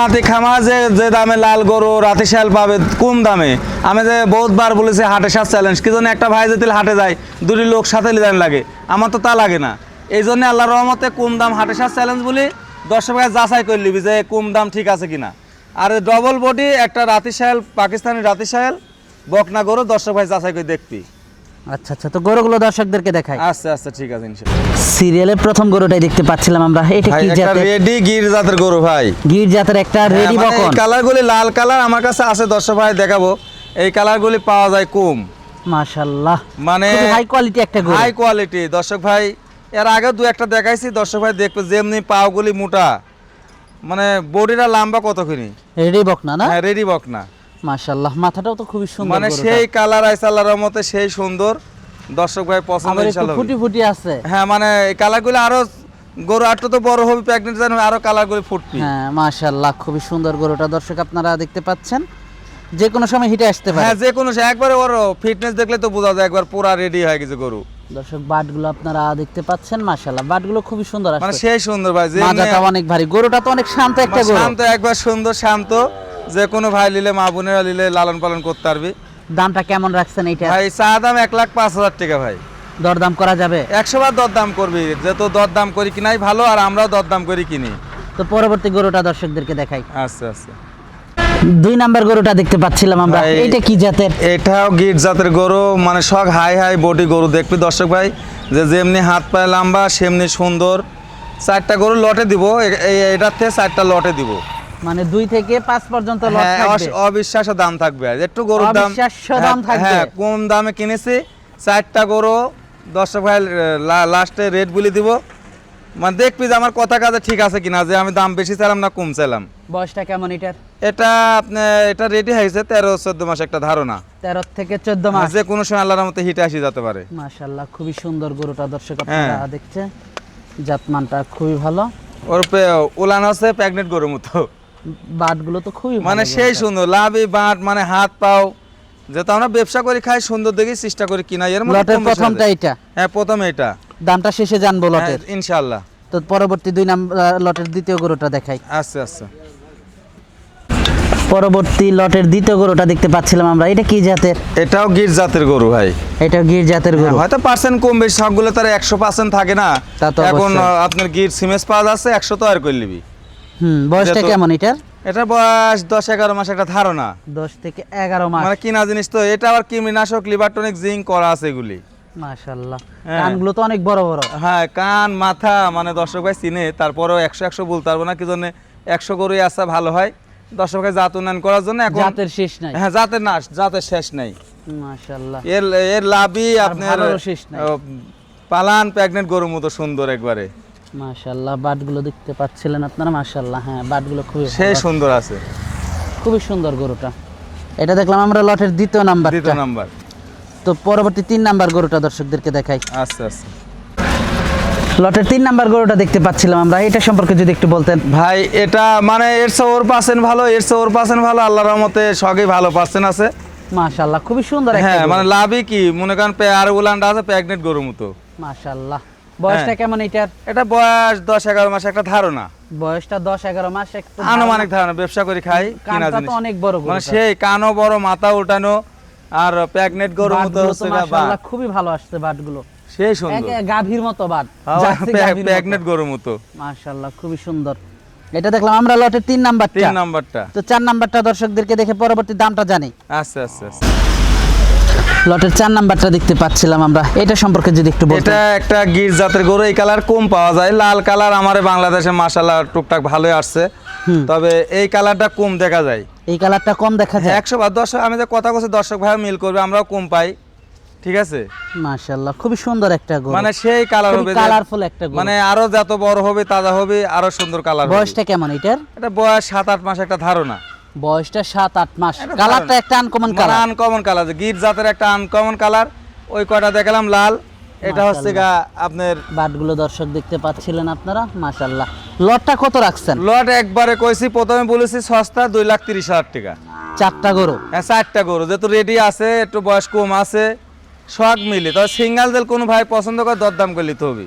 রাতে খামা যে যে দামে লাল গরু রাতে শাল পাবে কম দামে? আমি যে বহুতবার বলেছি হাটে সাত চ্যালেঞ্জ কি জন্য একটা ভাই যদি হাটে যায়, দুটি লোক সাথে লিদান লাগে, আমার তো তা লাগে না। এই জন্য আল্লাহ রহমতে কম দাম হাটে সাত চ্যালেঞ্জ বলি, দর্শক ভাই যাচাই করে নিবি যে কম দাম ঠিক আছে কিনা। আর ডবল বডি একটা রাতি সাহেল পাকিস্তানি রাতি সাহেল বকনা গরু দর্শক ভাই যাচাই করে দেখবি। আচ্ছা আচ্ছা তো গরুগুলো দর্শকদেরকে দেখাই। আচ্ছা আচ্ছা ঠিক আছে ইনশাল্লাহ। সিরিয়ালের প্রথম গরুটাই দেখতে পাচ্ছিলাম আমরা। এটা কি জাতের? রেডি গির জাতের গরু ভাই। গির জাতের একটা রেডি হ্যাঁ, মানে বকন। এই কালারগুলি লাল কালার আমার কাছে আছে দর্শক ভাই দেখাবো। এই কালারগুলি পাওয়া যায় কম। মাশাআল্লাহ মানে হাই কোয়ালিটি একটা গরু। হাই কোয়ালিটি দর্শক ভাই এর আগে দু একটা দেখাইছি দর্শক ভাই দেখবে যেমনি পাওগুলি মোটা। মানে বডিটা লম্বা কতখানি? রেডি বক না? না হ্যাঁ রেডি বক না মাশাআল্লাহ মাথাটাও তো খুবই সুন্দর মানে সেই কালার আইস আল্লাহর মতে সেই সুন্দর। দর্শক ভাই পছন্দ ইনশাল্লাহ ফুটি ফুটি আছে। হ্যাঁ মানে কালারগুলি আরও গরু আটটা তো বড় হবে প্রেগনেন্ট আরও কালারগুলি ফুটবি। হ্যাঁ মাশাআল্লাহ খুবই সুন্দর গরুটা। দর্শক আপনারা দেখতে পাচ্ছেন যে কোনো সময় হিটে আসতে পারে। হ্যাঁ যে কোনো সে একবারে ওর ফিটনেস দেখলে তো বোঝা যায় একবার পুরা রেডি হয়ে গেছে গরু। দর্শক বাটগুলো আপনারা দেখতে পাচ্ছেন মাশাআল্লাহ বাটগুলো খুবই সুন্দর মানে সেই সুন্দর ভাই যে মাজাটা অনেক ভারী। গরুটা তো অনেক শান্ত একটা গরু। শান্ত একবার সুন্দর শান্ত। যে কোনো ভাই নিলে মা বোনেরা নিলে লালন পালন করতে পারবি। দামটা কেমন রাখছেন এইটা? ভাই চা দাম এক লাখ পাঁচ হাজার টাকা ভাই। দরদাম করা যাবে? একশো বার দরদাম করবি যেহেতু দরদাম করি কিনাই ভালো আর আমরাও দরদাম করি কিনি। তো পরবর্তী গরুটা দর্শকদেরকে দেখাই। আচ্ছা আচ্ছা। দুই নাম্বার গরুটা দেখতে পাচ্ছিলাম আমরা। এটা কি জাতের? এটাও গিট জাতের গরু মানে সব হাই হাই বডি গরু দেখবি দর্শক ভাই। যে যেমনি হাত পায়ে লম্বা সেমনি সুন্দর। চারটা গরু লটে দিব এই- এটার থেকে চারটা লটে দিব। মানে দুই থেকে পাঁচ পর্যন্ত হ্যাঁ, অবিশ্বাস্য দাম থাকবে। একটু গরুর দাম হ্যাঁ, দাম থাকবে। হ্যাঁ কম দামে কিনেছি। চারটা গরু দর্শক ভাই লাস্টে রেট বলে দিব। মানে দেখবি যে আমার কথা কাজে ঠিক আছে কিনা যে আমি দাম বেশি চাইলাম না কম চাইলাম। বয়সটা কেমন এটার? এটা আপনার এটা রেডি হয়েছে তেরো চোদ্দ মাস একটা ধারণা। তেরো থেকে চোদ্দ মাস। যে কোনো সময় আল্লাহর মতো হিটে আসি যেতে পারে। মাশাল্লাহ খুবই সুন্দর গরুটা দর্শক। আপনারা দেখছে জাতমানটা খুবই ভালো। ওর উলান হচ্ছে প্যাগনেট গরুর মতো। বাটগুলো তো খুবই মানে সেই সুন্দর লাভই বাঁট মানে হাত পাও যেহেতু আমরা ব্যবসা করি খাই সুন্দর দেখে চেষ্টা করি কিনা এর মধ্যে লটের প্রথমটা এটা হ্যাঁ প্রথম এটা দামটা শেষে জানব লটের। হ্যাঁ, ইনশাল্লাহ তো পরবর্তী দুই নাম্বার লটের দ্বিতীয় গরুটা দেখাই। আচ্ছা আচ্ছা পরবর্তী লটের দ্বিতীয় গরুটা দেখতে পাচ্ছিলাম আমরা। এটা কি জাতের? এটাও গির জাতের গরু ভাই। এটা গির। জাতের গরু হয়তো পার্সেন্ট কম বেশি সবগুলো তার একশো পার্সেন্ট থাকে না। তা তো এখন। আপনার গির সিমেস পাওয়া যাচ্ছে একশো তৈরি করে নিবি। হুম বয়সটা কেমন এটার? এটা বয়স দশ এগারো মাস একটা ধারণা। দশ থেকে এগারো মাস। মানে কিনা জিনিস তো এটা আবার কৃমিনাশক লিভারটনিক জিঙ্ক করা আছে এগুলি। মাশাল্লাহ। হ্যাঁ। কানগুলো তো অনেক বড় বড়। হ্যাঁ কান মাথা মানে দর্শক ভাই চিনে তারপরেও একশো একশো বলতে পারব না কি জন্য একশো গরুই আসা ভালো হয়। দর্শক ভাই জাত উন্নয়ন করার জন্য এখন জাতের শেষ নাই। হ্যাঁ জাতের না জাতের শেষ নেই। মাশাল্লাহ। এর এর লাভই আপনার শেষ পালান প্রেগনেন্ট গরুর মতো সুন্দর একবারে। মাশাল্লাহ বাটগুলো দেখতে পাচ্ছিলেন আপনারা? মাশাল্লাহ হ্যাঁ বাটগুলো খুবই সেই সুন্দর আছে। খুবই সুন্দর গরুটা। এটা দেখলাম আমরা লটের দ্বিতীয় নাম্বারটা। দ্বিতীয় নাম্বার। তো পরবর্তী তিন নাম্বার গরুটা দর্শকদেরকে দেখাই। আচ্ছা আচ্ছা। লটের তিন নাম্বার গরুটা দেখতে পাচ্ছিলাম আমরা। এটা সম্পর্কে যদি একটু বলতেন। ভাই এটা মানে এর ওর পার্সেন্ট ভালো এর ওর পার্সেন্ট ভালো আল্লাহর রহমতে সবই ভালো পার্সেন্ট আছে। মাশাল্লাহ খুবই সুন্দর হ্যাঁ মানে লাভই কি? মনে করেন পে- আর উলানটা আছে প্রেগনেন্ট গরুর মতো। মাশাল্লাহ বয়সটা হ্যাঁ। কেমন এটার? এটা বয়স দশ এগারো মাস একটা ধারণা। বয়সটা দশ এগারো মাস একটু আনুমানিক ধারণা ব্যবসা করে খাই কিনা জিনিস। অনেক বড় মানে সেই কানও বড় মাথা আর প্রেগনেন্ট গরুর মতো মাশাআল্লাহ। খুবই ভালো আসছে বাটগুলো সেই সুন্দর। গাভীর মতো বাট প্রেগনেন্ট গরুর মতো। মাশাআল্লাহ খুবই সুন্দর। এটা দেখলাম আমরা লটের তিন নাম্বারটা। তিন নাম্বারটা। তো চার নাম্বারটা দর্শকদেরকে দেখে পরবর্তী দামটা জানি। আচ্ছা আচ্ছা আচ্ছা। লটের চার নাম্বারটা দেখতে পাচ্ছিলাম আমরা। এটা সম্পর্কে যদি একটু বলতেন। এটা একটা গির জাতের গরু এই কালার কম পাওয়া যায়। লাল কালার আমারে বাংলাদেশে মাশাল্লাহ টুকটাক ভালোই আসছে। তবে এই কালারটা কম দেখা যায়। এই কালারটা কম দেখা যায়? একশো বা দর্শক আমি যে কথা বলছি দর্শক ভাই মিল করবে আমরাও কম পাই। ঠিক আছে? মাশাআল্লাহ খুবই সুন্দর একটা গরু। মানে সেই কালার হবে কালারফুল একটা গরু। মানে আরও যত বড় হবে তাজা হবে আরও সুন্দর কালার বয়সটা কেমন এটার? এটা বয়স সাত আট মাস একটা ধারণা। বয়সটা সাত আট মাস। কালারটা একটা আনকমন মানে কালার আনকমন কালার গির জাতের একটা আনকমন কালার ওই কয়টা দেখালাম লাল। এটা হচ্ছে গা আপনার বাটগুলো দর্শক দেখতে পাচ্ছিলেন আপনারা? মাশাআল্লাহ। লটটা কত রাখছেন? লট একবারে কইছি প্রথমে বলেছি সস্তা দুই লাখ তিরিশ হাজার টাকা। চারটা গরু? হ্যাঁ চারটা গরু। যেহেতু রেডি আছে একটু বয়স কম আছে শখ মিলে। তবে সিঙ্গাল জেল কোনো ভাই পছন্দ করে দরদাম করে নিতে হবে।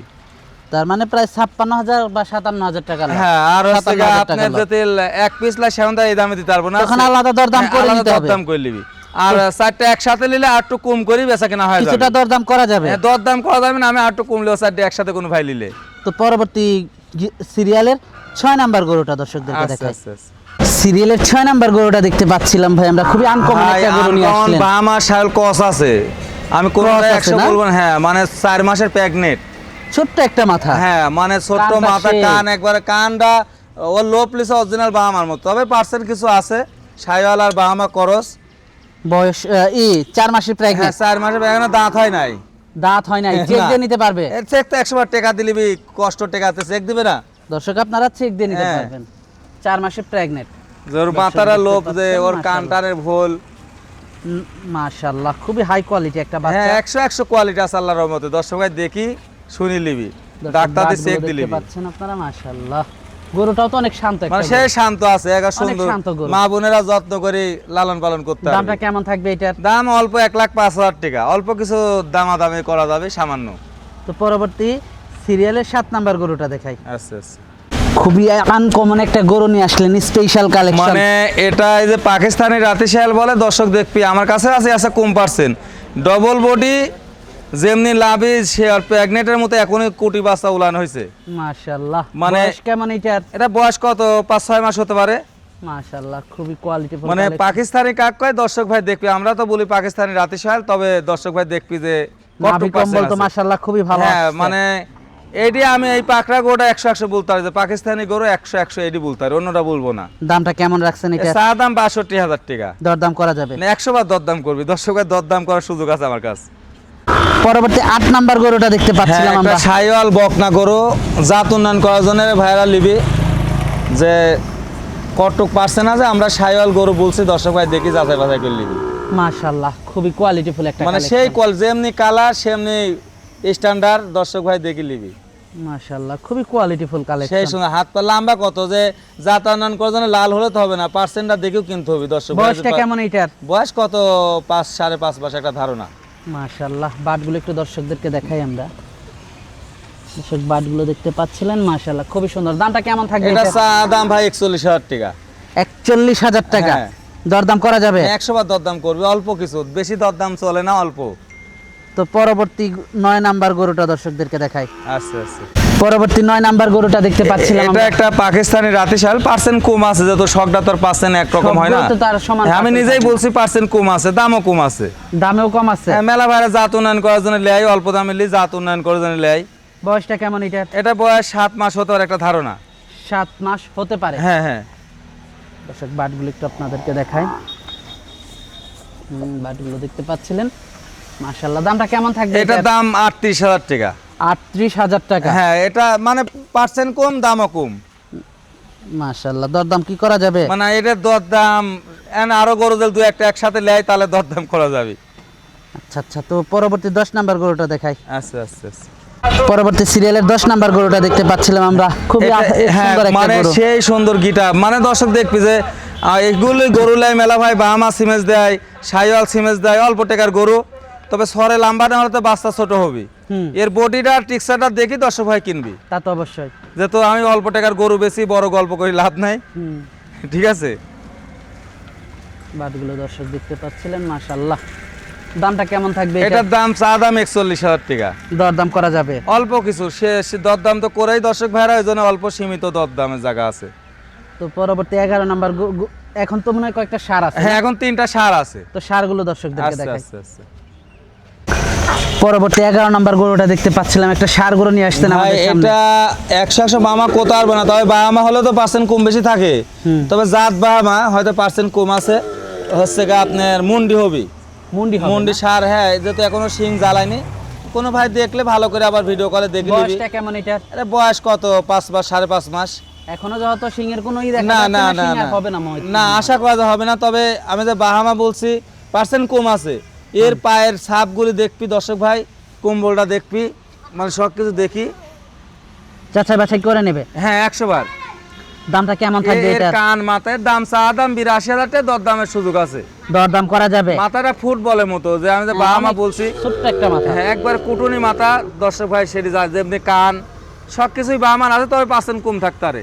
তার মানে প্রায় ছাপ্পান্ন হাজার বা সাতান্ন হাজার টাকা হ্যাঁ আর হচ্ছে আপনার যদি এক পিস লাই সেমন এই দামে দিতে পারব না। তখন আলাদা দরদাম হ্যাঁ, করে নিতে হবে। দরদাম করে নিবি। আর চারটা একসাথে নিলে আর একটু কম করি বেচা কেনা হয় কিছুটা দরদাম করা যাবে। হ্যাঁ, দরদাম করা যাবে না আমি আর একটু কমলেও চারটে একসাথে কোনো ভাই নিলে। তো পরবর্তী সিরিয়ালের ছয় নাম্বার গরুটা দর্শকদেরকে আচ্ছা দেখাই। আচ্ছা আচ্ছা। সিরিয়ালের ছয় নাম্বার গরুটা দেখতে পাচ্ছিলাম ভাই আমরা খুবই আনকমন একটা গরু নিয়ে আসলেন। বাহামা শাল কস আছে। আমি কোন একশো বলব হ্যাঁ মানে চার মাসের প্যাগনেট ছোট্ট একটা মাথা। হ্যাঁ মানে ছোট্ট মাথা কান একবারে কানটা ও লো প্লিস অরিজিনাল বাহামার মতো। তবে পার্সেন্ট কিছু আছে সাইওয়াল আর বাহামা করস। বয়স ই চার মাসের হ্যাঁ প্রেগনেন্ট চার মাসের এখনও দাঁত হয় নাই। দাঁত হয় নাই চেক দিয়ে নিতে পারবে। চেক তো একশো বার টাকা দিলিবি কষ্ট টাকাতে চেক দিবে না। দর্শক আপনারা চেক দিয়ে নিতে হ্যাঁ। পারবেন। চার মাসের প্রেগনেন্ট মাথারা দেখতে লোভ যে ওর। কানটানের ভোল। মাশাআল্লাহ খুবই হাই কোয়ালিটি একটা বাচ্চা। হ্যাঁ বাচ্চা একশো একশো কোয়ালিটি আছে আল্লাহর রহমতে। দর্শক ভাই দেখি। শুনি লিবি দর্শক, ডাক্তার চেক দিলিবি পাচ্ছেন আপনারা মাশাআল্লাহ। গরুটাও তো অনেক শান্ত একটা মানে সে শান্ত আছে একা সুন্দর। মা বোনেরা যত্ন করে লালন পালন করতে দামটা কেমন থাকবে এটার? দাম অল্প লাখ পাঁচ হাজার টাকা। অল্প কিছু দামাদামি করা যাবে সামান্য। তো পরবর্তী সিরিয়ালের সাত নাম্বার গরুটা দেখাই। আচ্ছা আচ্ছা। খুবই আনকমন একটা গরু নিয়ে আসলেন স্পেশাল কালেকশন মানে এটা এই যে পাকিস্তানি রাতে শিয়াল বলে দর্শক দেখবি আমার কাছে আছে আছে কম পার্সেন্ট ডবল বডি যেমনি লাভি প্রেগনেটের মতো এখনই কোটি বাচ্চা উলান হয়েছে মাশাআল্লাহ মানে- কেমন এটার? এটা বয়স কত? পাঁচ ছয় মাস হতে পারে। মাশাআল্লাহ খুবই কোয়ালিটি মানে পাকিস্তানি কাক কয়? দর্শক ভাই দেখবি আমরা তো বলি পাকিস্তানি রাতে শিয়াল তবে দর্শক ভাই দেখবি যে percent কম্বল তো মাশাআল্লাহ খুবই ভালো হ্যাঁ মানে এটি আমি এই পাকড়া গরুটা একশো একশো বলতে পারি যে পাকিস্তানি গরু একশো একশো এটি বলতে পারি অন্যটা বলব না। দামটা কেমন রাখছেন এটা? চা দাম বাষট্টি হাজার টাকা। দরদাম করা যাবে। মানে একশো বার দরদাম করবি দর্শক ভাই দরদাম করার সুযোগ আছে আমার কাছে। পরবর্তী আট নাম্বার গরুটা দেখতে হ্যাঁ পাচ্ছিলাম আমরা। সাইওয়াল বকনা গরু জাত উন্নয়ন করার জন্য ভাইরা লিবি যে কটুক পার্সেন্ট আছে আমরা সাইওয়াল গরু বলছি দর্শক ভাই দেখি যাচাই বাছাই করে লিবি মাশাআল্লাহ খুবই কোয়ালিটিফুল একটা মানে সেই কল যেমনি কালার সেমনি স্ট্যান্ডার্ড দর্শক ভাই দেখি লিবি মাশাআল্লাহ খুবই কোয়ালিটিফুল সেই কালেকশন সঙ্গে হাত পা লম্বা কত যে জাত উন্নয়ন করার জন্য লাল হলে তো হবে না পার্সেন্টটা দেখেও কিনতে হবে দর্শক ভাই। বয়সটা কেমন এটার বয়স কত? পাঁচ সাড়ে পাঁচ মাস একটা ধারণা। মাশাআল্লাহ বাটগুলো একটু দর্শকদেরকে দেখাই আমরা। দর্শক বাটগুলো দেখতে পাচ্ছিলেন মাশাল্লাহ খুবই সুন্দর। দামটা কেমন থাকবে এটা দাম ভাই একচল্লিশ হাজার টাকা। একচল্লিশ হাজার টাকা? হ্যাঁ। দরদাম করা যাবে? একশো বার দরদাম করবে অল্প কিছু। বেশি দরদাম চলে না অল্প। তো পরবর্তী নয় নাম্বার গরুটা দর্শকদেরকে দেখাই। আচ্ছা আচ্ছা। পরবর্তী নয় নাম্বার গরুটা দেখতে পাচ্ছিলাম এটা একটা পাকিস্তানি রাতিশাল পার্সেন্ট কম আছে যত শখটা তোর পার্সেন্ট একরকম হয় না? হ্যাঁ, আমি নিজেই বলছি পার্সেন্ট কম আছে দামও কম আছে। দামেও কম আছে। হ্যাঁ, মেলা ভাইরা জাত উন্নয়ন করার জন্য লেয় অল্প দামে লি জাত উন্নয়ন করার জন্য লেয় বয়সটা কেমন এটা? এটা বয়স সাত মাস হতে পারে একটা ধারণা। সাত মাস হতে পারে। হ্যাঁ হ্যাঁ। দর্শক বাটগুলো একটু আপনাদেরকে দেখাই। বাটগুলো দেখতে পাচ্ছিলেন? মাশাআল্লাহ দামটা কেমন থাকবে এটার? দাম আটত্রিশ হাজার টাকা। আটত্রিশ হাজার টাকা। হ্যাঁ এটা মানে পার্সেন্ট কম দামও কম। মাশাআল্লাহ দরদাম কি করা যাবে? মানে এটার দরদাম আরও গরু দিল দু একটা একসাথে লেয় তাহলে দরদাম করা যাবে। আচ্ছা আচ্ছা তো পরবর্তী দশ নাম্বার গরুটা দেখাই। আচ্ছা আচ্ছা আচ্ছা। পরবর্তী সিরিয়ালের দশ নাম্বার গরুটা দেখতে পাচ্ছিলাম আমরা। খুবই এটা- হ্যাঁ, সুন্দর একটা মানে সেই সুন্দর গিটা মানে দর্শক দেখবি যে এগুলো গরু লাই মেলা ভাই বাহামা সিমেজ দেয় সাইওয়াল সিমেজ দেয় অল্প টাকার গরু। তবে সরে লাম্বা না হলে তো বাচ্চা ছোট হবে। এর বডিটা টিক্সারটা দেখি দর্শক ভাই কিনবি। তা তো অবশ্যই। যেহেতু আমি অল্প টাকার গরু বেশি বড় গল্প করি লাভ নাই। ঠিক আছে? বাটগুলো দর্শক দেখতে পাচ্ছিলেন মাশাআল্লাহ। দামটা কেমন থাকবে এটার দাম চা দাম একচল্লিশ হাজার টাকা। দরদাম করা যাবে? অল্প কিছু সে দরদাম তো করেই দর্শক ভাইরা ওই জন্য অল্প সীমিত দরদামের জায়গা আছে। তো পরবর্তী এগারো নাম্বার এখন তো মনে হয় কয়েকটা সার আছে হ্যাঁ এখন তিনটা সার আছে। তো সারগুলো দর্শকদেরকে আচ্ছা দেখাই। আচ্ছা আচ্ছা পরবর্তী এগারো নাম্বার গরুটা দেখতে পাচ্ছিলাম। একটা সার গরু নিয়ে আসতেন এটা একশো একশো বামা কোথা পারবে না। তবে বাহামা হলে তো পার্সেন্ট কম বেশি থাকে। তবে জাত বাহামা হয়তো পার্সেন্ট কম আছে। হচ্ছে গা আপনার মুন্ডি হবি। মুন্ডি মুন্ডি? সার হ্যাঁ যেহেতু এখনও শিং জ্বালায়নি। কোনো ভাই দেখলে ভালো করে আবার ভিডিও কলে দেখে নিবি। কেমন এটা বয়স কত? পাঁচ মাস সাড়ে পাঁচ মাস। এখনও যেহেতু এর কোনো না না না আর হবে না না আশা করা হবে না। তবে আমি যে বাহামা বলছি পার্সেন্ট কম আছে। এর পায়ের ছাপগুলি দেখবি দর্শক ভাই কম্বলটা দেখবি মানে সব কিছু দেখি। যাচাই বাছাই করে নেবে? হ্যাঁ একশো বার। দামটা কেমন থাকবে এটা? কান মাথায় দাম চা দাম বিরাশি হাজার টাকা দরদামের সুযোগ আছে। দরদাম করা যাবে? মাথাটা ফুটবলের মতো যে আমি যে বাহামা অনেক বলছি। ছোট্ট একটা মাথা। হ্যাঁ একবার কুটুনি মাথা দর্শক ভাই সেটি যায় যেমনি কান সব কিছুই বামান আছে তবে পার্সেন্ট কম থাকতে পারে।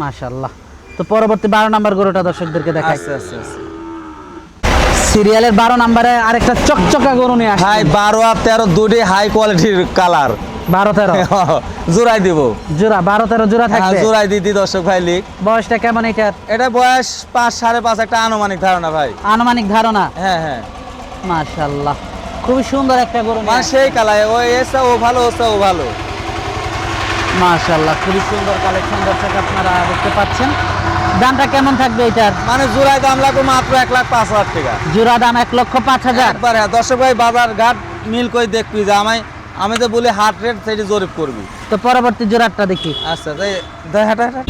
মাশাল্লাহ তো পরবর্তী বারো নাম্বার গরুটা দর্শকদেরকে দেখাই। আচ্ছা আচ্ছা আচ্ছা। সিরিয়ালের বারো নাম্বারে আরেকটা চকচকা গরু নিয়ে আসছে। ভাই বারো আর তেরো দুটি হাই কোয়ালিটির কালার বারো তেরো। জোড়াই দিব। জোড়া বারো তেরো জোড়া হ্যাঁ, থাকবে? জোড়াই দিদি দর্শক ভাই লিখ। বয়সটা কেমন এটার? এটা বয়স পাঁচ সাড়ে পাঁচ একটা আনুমানিক ধারণা ভাই। আনুমানিক ধারণা? হ্যাঁ হ্যাঁ। মাশাল্লাহ খুবই সুন্দর একটা গরু মানে সেই কালায় ও এসে ও ভালো ওসে ও ভালো। মাশাল্লাহ খুবই সুন্দর কালেকশন দর্শক আপনারা দেখতে পাচ্ছেন। দামটা কেমন থাকবে এটার? মানে জোড়াই দাম লাগবে মাত্র এক লাখ পাঁচ হাজার টাকা। জোড়া দাম এক লক্ষ পাঁচ হাজার? একবার হ্যাঁ দর্শক ভাই বাজার ঘাট মিল করে দেখবি যে আমায় আমি তো বলি হার্ট রেট সেটি জরিপ করবি। তো পরবর্তী জোড়াটা দেখি। আচ্ছা তাই দেখ হাঁটা হাঁটা।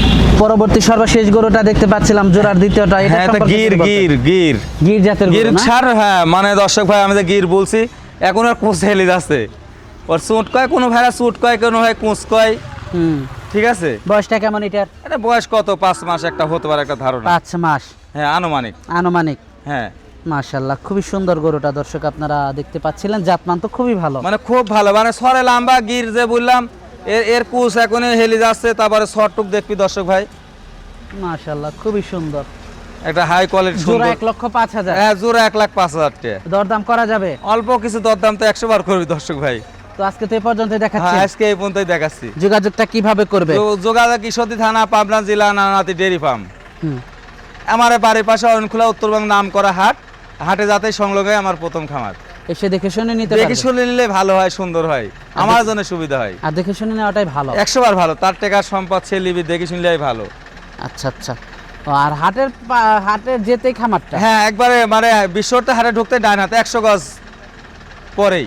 পরবর্তী সর্বশেষ গরুটা দেখতে পাচ্ছিলাম জোড়ার দ্বিতীয়টা। এটা হ্যাঁ গির গির গির। গির জাতের গির ছাড় হ্যাঁ মানে দর্শক ভাই আমি গির বলছি এখন আর কুচ হেলি যাচ্ছে। ওর সুট কয় কোনো ভাইরা সুট কয় কোনো ভাই কুচ কয়। হুম। ঠিক আছে? বয়সটা কেমন এটার? এটা বয়স কত? পাঁচ মাস একটা হতে পারে একটা ধারণা। পাঁচ মাস। হ্যাঁ আনুমানিক। আনুমানিক। হ্যাঁ। মাশাল্লাহ খুবই সুন্দর গরুটা দর্শক আপনারা দেখতে পাচ্ছিলেন। জাতমান তো খুবই ভালো। মানে খুব ভালো মানে সরে লাম্বা গির যে বললাম এর এর কুচ এখনই হেলি যাচ্ছে তারপরে শর্টটুক দেখবি দর্শক ভাই। মাশাল্লাহ খুবই সুন্দর। একটা হাই কোয়ালিটি জোড়া সুন্দর। এক লক্ষ পাঁচ হাজার। হ্যাঁ জোড়া এক লাখ পাঁচ হাজার দরদাম করা যাবে? অল্প কিছু দরদাম তো একশো বার করবি দর্শক ভাই। তো আজকে তো এই পর্যন্ত দেখাচ্ছি। হ্যাঁ আজকে এই পর্যন্তই দেখাচ্ছি। যোগাযোগটা কীভাবে করবে? যোগাযোগ ঈশ্বরদী থানা পাবনা জেলা নানাতি ডেরি ফার্ম। আমার বাড়ির পাশে অরণখোলা উত্তরবঙ্গ নাম করা হাট। হাটে যাতে সংলগ্নে আমার প্রথম খামার। এসে দেখে শুনে নিতে দেখে শুনে নিলে ভালো হয় সুন্দর হয়। আমার জন্য সুবিধা হয়। আর দেখে শুনে নেওয়াটাই ভালো। একশো বার ভালো। তার টাকার সম্পদ সে লিবি দেখে শুনলেই ভালো। আচ্ছা আচ্ছা। আর হাটের হাটের যেতেই খামারটা? হ্যাঁ একবারে মানে বিশ্বতে হাটে ঢুকতে ডান হাতে একশো গজ পরেই।